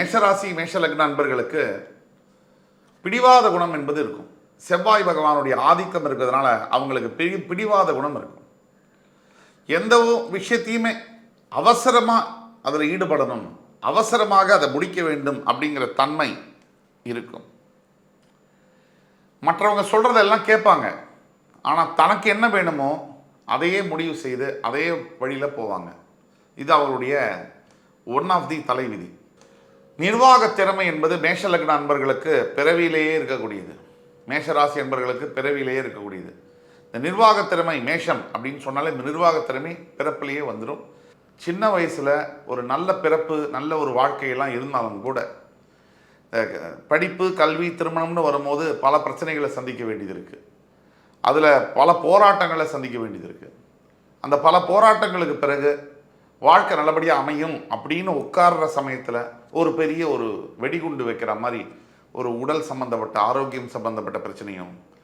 மேஷராசி மேஷலக்ன நண்பர்களுக்கு பிடிவாத குணம் என்பது இருக்கும். செவ்வாய் பகவானுடைய ஆதிக்கம் இருக்கிறதுனால அவங்களுக்கு பிடி பிடிவாத குணம் இருக்கும். எந்த விஷயத்தையுமே அவசரமாக அதில் ஈடுபடணும். அவசரமாக அதை முடிக்க வேண்டும் அப்படிங்கிற தன்மை இருக்கும். மற்றவங்க சொல்கிறதெல்லாம் கேட்பாங்க. ஆனால் தனக்கு என்ன வேணுமோ அதையே முடிவு செய்து அதே வழியில் போவாங்க. இது அவருடைய ஒன் ஆஃப் தி தலைவிதி. நிர்வாக திறமை என்பது மேஷ லக்ன அன்பர்களுக்கு பிறவியிலேயே இருக்கக்கூடியது. மேஷராசி அன்பர்களுக்கு பிறவியிலேயே இருக்கக்கூடியது. இந்த நிர்வாக திறமை மேஷம் அப்படின்னு சொன்னாலே இந்த நிர்வாக திறமை பிறப்பிலேயே வந்துடும் சின்ன வயசில் ஒரு நல்ல பிறப்பு நல்ல ஒரு வாழ்க்கையெல்லாம் இருந்தாலும் கூட படிப்பு கல்வி திருமணம்னு வரும்போது பல பிரச்சனைகளை சந்திக்க வேண்டியது இருக்குது அதில் பல போராட்டங்களை சந்திக்க வேண்டியது இருக்குது அந்த பல போராட்டங்களுக்கு பிறகு வாழ்க்கை நல்லபடியாக அமையும் அப்படின்னு உட்கார்ற சமயத்தில் ஒரு பெரிய ஒரு வெடிகுண்டு வைக்கிற மாதிரி ஒரு உடல் சம்பந்தப்பட்ட ஆரோக்கியம் சம்பந்தப்பட்ட பிரச்சனையும்